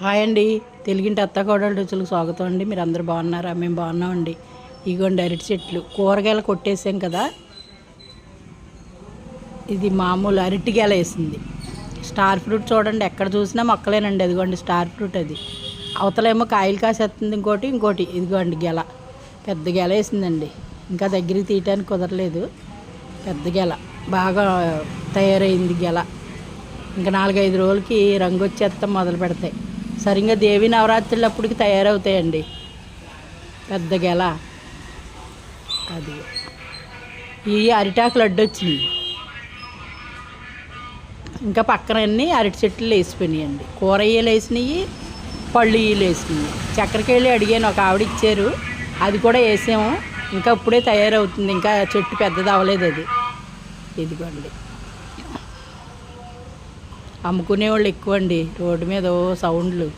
Hi అండి తెలుగింటి అత్తకోడలు రుచులకు స్వాగతం అండి. మీరు అందరు బాగున్నారా? మేము బాగున్నామండి. ఇగోండి అరటి చెట్లు. కూరగాయలు కొట్టేసాం కదా. ఇది మామూలు అరటి గెల వేసింది. స్టార్ ఫ్రూట్ చూడండి ఎక్కడ చూసినా మొక్కలేనండి. అదిగోండి స్టార్ ఫ్రూట్ అది. అవతలేమో కాయలు కాసేస్తుంది ఇంకోటి ఇంకోటి. ఇదిగోండి గెల. పెద్ద గెల వేసిందండి. ఇంకా దగ్గరికి తీయటానికి కుదరలేదు. పెద్ద గెల. బాగా తయారైంది గెల. ఇంకా నాలుగైదు రోజులకి రంగు వచ్చేస్తాం మొదలు పెడతాయి. సరిగ్గా దేవి నవరాత్రులు అప్పటికి తయారవుతాయండి. పెద్ద గెల. అది. ఈ అరిటాకు లడ్డు వచ్చింది ఇంకా పక్కన అన్ని అరటి చెట్లు వేసిపోయినాయండి. కూరయ్యలు వేసినాయి పళ్ళు ఇయ్యలు వేసినాయి. చక్కెరకేళి అడిగాను ఒక ఆవిడ ఇచ్చారు. అది కూడా వేసాము. ఇంకా ఇప్పుడే తయారవుతుంది. ఇంకా చెట్టు పెద్దది అవ్వలేదు అది. ఇదిగోండి. అమ్ముకునే వాళ్ళు ఎక్కువ అండి రోడ్డు మీద ఓ సౌండ్లు.